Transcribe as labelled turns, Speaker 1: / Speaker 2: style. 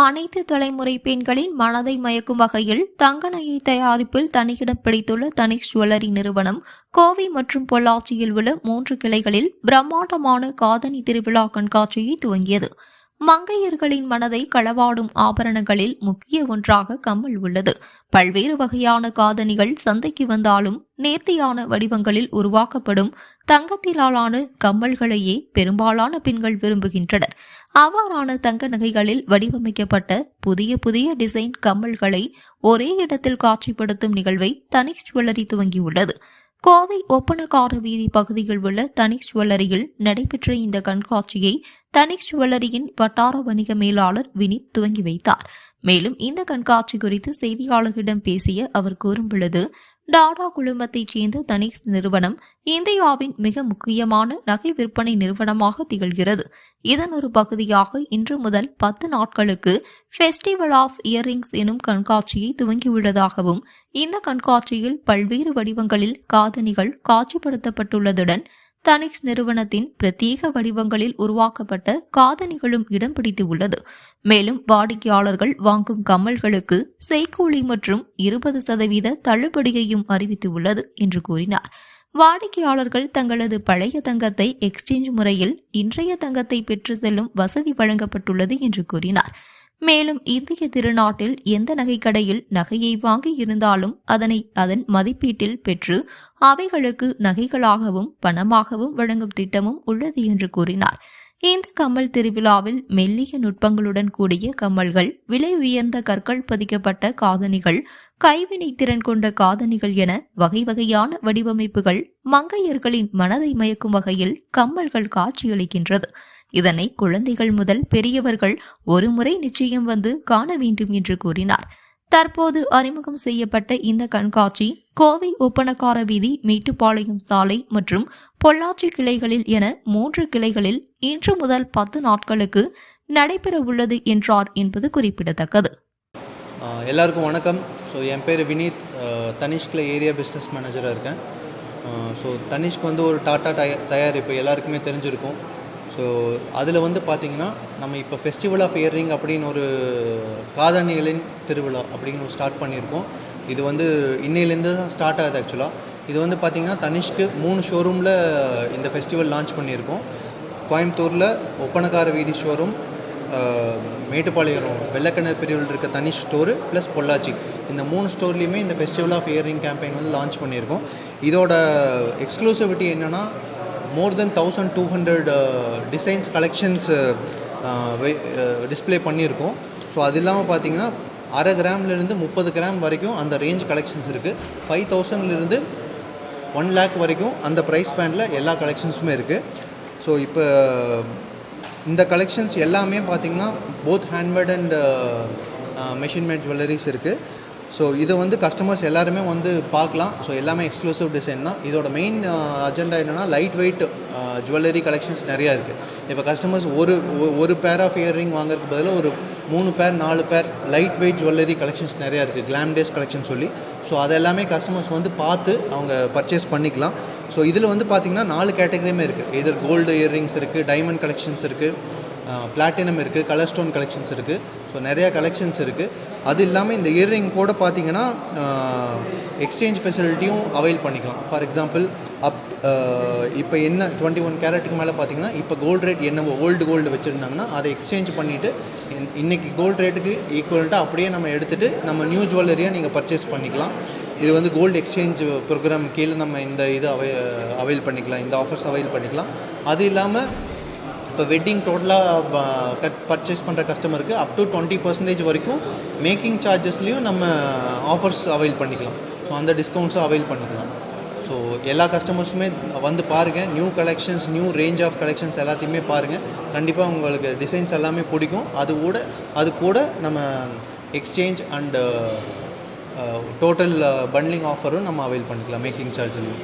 Speaker 1: அனைத்து தலைமுறை பெண்களின் மனதை மயக்கும் வகையில் தங்க நகை தயாரிப்பில் தனியிடம் பிடித்துள்ள தனிஷ் ஜுவல்லரி நிறுவனம் கோவை மற்றும் பொள்ளாச்சியில் உள்ள மூன்று கிளைகளில் பிரம்மாண்டமான காதணி திருவிழா கண்காட்சியை துவங்கியது. மங்கையர்களின் மனதை களவாடும் ஆபரணங்களில் முக்கிய ஒன்றாக கம்மல் உள்ளது. பல்வேறு வகையான காதணிகள் சந்தைக்கு வந்தாலும் நேர்த்தியான வடிவங்களில் உருவாக்கப்படும் தங்கத்திலாலான கம்மல்களையே பெரும்பாலான பெண்கள் விரும்புகின்றனர். அவ்வாறான தங்க நகைகளில் வடிவமைக்கப்பட்ட புதிய புதிய டிசைன் கம்மல்களை ஒரே இடத்தில் காட்சிப்படுத்தும் நிகழ்வை தனிஷ் ஜுவல்லரி துவங்கியுள்ளது. கோவை ஒப்பனக்கார வீதி பகுதியில் உள்ள தனிஷ் ஜுவல்லரியில் நடைபெற்ற இந்த கண்காட்சியை தனிஷ் ஜுவல்லரியின் வட்டார வணிக மேலாளர் வினித் துவங்கி வைத்தார். மேலும் இந்த கண்காட்சி குறித்து செய்தியாளர்களிடம் பேசிய அவர் கூறும்பொழுது டாடா குழுமத்தைச் சேர்ந்த தனிஷ் நிறுவனம் இந்தியாவின் மிக முக்கியமான நகை விற்பனை நிறுவனமாக திகழ்கிறது. இதன் ஒரு பகுதியாக இன்று முதல் பத்து நாட்களுக்கு ஃபெஸ்டிவல் ஆஃப் இயரிங்ஸ் எனும் கண்காட்சியை துவங்கியுள்ளதாகவும் இந்த கண்காட்சியில் பல்வேறு வடிவங்களில் காதணிகள் காட்சிப்படுத்தப்பட்டுள்ளதுடன் தனிக்ஸ் நிறுவனத்தின் பிரத்யேக வடிவங்களில் உருவாக்கப்பட்ட காதணிகளும் இடம் பிடித்து உள்ளது. மேலும் வாடிக்கையாளர்கள் வாங்கும் கம்மல்களுக்கு செய்கூலி மற்றும் இருபது சதவீத தள்ளுபடியையும் அறிவித்துள்ளது என்று கூறினார். வாடிக்கையாளர்கள் தங்களது பழைய தங்கத்தை எக்ஸ்சேஞ்ச் முறையில் இன்றைய தங்கத்தை பெற்று செல்லும் வசதி வழங்கப்பட்டுள்ளது என்று கூறினார். மேலும் இந்திய திருநாட்டில் எந்த நகைக்கடையில் நகையை வாங்கி இருந்தாலும் அதனை அதன் மதிப்பீட்டில் பெற்று அவைகளுக்கு நகைகளாகவும் பணமாகவும் வழங்கும் திட்டமும் உள்ளது என்று கூறினார். இந்த கம்மல் திருவிழாவில் மெல்லிய நுட்பங்களுடன் கூடிய கம்மல்கள் விலை உயர்ந்த கற்கள் பதிக்கப்பட்ட காதணிகள் கைவினை திறன் கொண்ட காதணிகள் என வகை வகையான வடிவமைப்புகள் மங்கையர்களின் மனதை மயக்கும் வகையில் கம்மல்கள் காட்சியளிக்கின்றது. இதனை குழந்தைகள் முதல் பெரியவர்கள் ஒருமுறை நிச்சயம் வந்து காண வேண்டும் என்று கூறினார். தற்போது அறிமுகம் செய்யப்பட்ட இந்த கண்காட்சி கோவை ஒப்பனக்கார வீதி மேட்டுப்பாளையம் சாலை மற்றும் பொள்ளாச்சி கிளைகளில் என மூன்று கிளைகளில் இன்று முதல் பத்து நாட்களுக்கு நடைபெற உள்ளது என்றார் என்பது குறிப்பிடத்தக்கது.
Speaker 2: எல்லாருக்கும் வணக்கம். ஸோ என் பேர் வினீத். தனிஷ்கில் ஏரியா பிஸ்னஸ் மேனேஜராக இருக்கேன். ஸோ தனிஷ்க்கு வந்து ஒரு டாட்டா டய தயாரிப்பு எல்லாருக்குமே தெரிஞ்சிருக்கும். ஸோ அதில் வந்து பார்த்திங்கன்னா நம்ம இப்போ ஃபெஸ்டிவல் ஆஃப் இயரிங் அப்படின்னு ஒரு காதணிகளின் திருவிழா அப்படின்னு ஸ்டார்ட் பண்ணியிருக்கோம். இது வந்து இன்னையிலேருந்து தான் ஸ்டார்ட் ஆகுது ஆக்சுவலாக இது வந்து பார்த்திங்கன்னா தனிஷ்க்கு மூணு ஷோரூமில் இந்த ஃபெஸ்டிவல் லான்ச் பண்ணியிருக்கோம். கோயம்புத்தூரில் ஒப்பனக்கார வீதி ஷோரூம் மேட்டுப்பாளையம் வெள்ளக்கிணறு பிரிவில் இருக்க தனி ஸ்டோரு ப்ளஸ் பொள்ளாச்சி. இந்த மூணு ஸ்டோர்லேயுமே இந்த ஃபெஸ்டிவல் ஆஃப் இயரிங் கேம்பெயின் வந்து லான்ச் பண்ணியிருக்கோம். இதோட எக்ஸ்க்ளூசிவிட்டி என்னென்னா more than thousand two hundred designs collections display பண்ணியிருக்கோம். ஸோ அது இல்லாமல் பார்த்தீங்கன்னா அரை கிராம்லேருந்து முப்பது கிராம் வரைக்கும் அந்த ரேஞ்ச் கலெக்ஷன்ஸ் இருக்குது ஃபைவ் தௌசண்ட்லேருந்து ஒன் லேக் வரைக்கும் அந்த ப்ரைஸ் பேண்டில் எல்லா கலெக்ஷன்ஸுமே இருக்குது ஸோ இப்போ இந்த கலெக்ஷன்ஸ் எல்லாமே பார்த்திங்கன்னா both handmade and machine made jewelleries இருக்குது ஸோ இதை வந்து கஸ்டமர்ஸ் எல்லாருமே வந்து பார்க்கலாம். ஸோ எல்லாமே எக்ஸ்க்ளூசிவ் டிசைன் தான். இதோட மெயின் அஜெண்டா என்னென்னா லைட் வெயிட் ஜுவல்லரி கலெக்ஷன்ஸ் நிறையா இருக்குது இப்போ கஸ்டமர்ஸ் ஒரு ஒரு பேர் ஆஃப் இயரிங் வாங்குறதுக்கு பதிலாக ஒரு மூணு பேர் நாலு பேர் லைட் வெயிட் ஜுவல்லரி கலெக்ஷன்ஸ் நிறையா இருக்குது கிளாம் டேஸ் கலெக்ஷன் சொல்லி. ஸோ அது எல்லாமே கஸ்டமர்ஸ் வந்து பார்த்து அவங்க பர்ச்சேஸ் பண்ணிக்கலாம். ஸோ இதில் வந்து பார்த்திங்கன்னா நாலு கேட்டகரியுமே இருக்குது எதிர் கோல்டு இயர்ரிங்ஸ் இருக்குது டைமண்ட் கலெக்ஷன்ஸ் இருக்குது பிளாட்டினம் இருக்குது கலர் ஸ்டோன் கலெக்ஷன்ஸ் இருக்குது ஸோ நிறையா கலெக்ஷன்ஸ் இருக்குது அது இல்லாமல் இந்த இயர்ரிங் கூட பார்த்தீங்கன்னா எக்ஸ்சேஞ்ச் ஃபெசிலிட்டியும் அவைல் பண்ணிக்கலாம். ஃபார் எக்ஸாம்பிள் அப் இப்போ என்ன டுவெண்ட்டி ஒன் கேரட்டுக்கு மேலே பார்த்தீங்கன்னா இப்போ கோல்டு ரேட் என்னவோ ஓல்டு கோல்டு வச்சுருந்தாங்கன்னா அதை எக்ஸ்சேஞ்ச் பண்ணிவிட்டு இன்றைக்கி கோல்டு ரேட்டுக்கு ஈக்குவல்ட்டாக அப்படியே நம்ம எடுத்துகிட்டு நம்ம நியூ ஜுவல்லரியாக நீங்கள் பர்ச்சேஸ் பண்ணிக்கலாம். இது வந்து கோல்டு எக்ஸ்சேஞ்ச் ப்ரோக்ராம் கீழே நம்ம இந்த இது அவை அவைல் பண்ணிக்கலாம். இந்த ஆஃபர்ஸ் அவைல் பண்ணிக்கலாம். அது இல்லாமல் இப்போ வெட்டிங் டோட்டலாக கட் பர்ச்சேஸ் பண்ணுற கஸ்டமருக்கு அப் டு டுவெண்ட்டி பர்சன்டேஜ் வரைக்கும் மேக்கிங் சார்ஜஸ்லேயும் நம்ம ஆஃபர்ஸ் அவைல் பண்ணிக்கலாம். ஸோ அந்த டிஸ்கவுண்ட்ஸும் அவைல் பண்ணிக்கலாம். ஸோ எல்லா கஸ்டமர்ஸுமே வந்து பாருங்கள் new collections new range of collections எல்லாத்தையுமே பாருங்கள் கண்டிப்பாக உங்களுக்கு டிசைன்ஸ் எல்லாமே பிடிக்கும். அது கூட அது கூட நம்ம எக்ஸ்சேஞ்ச் அண்டு டோட்டல் பண்ட்லிங் ஆஃபரும் நம்ம அவைல் பண்ணிக்கலாம் மேக்கிங் சார்ஜ்லையும்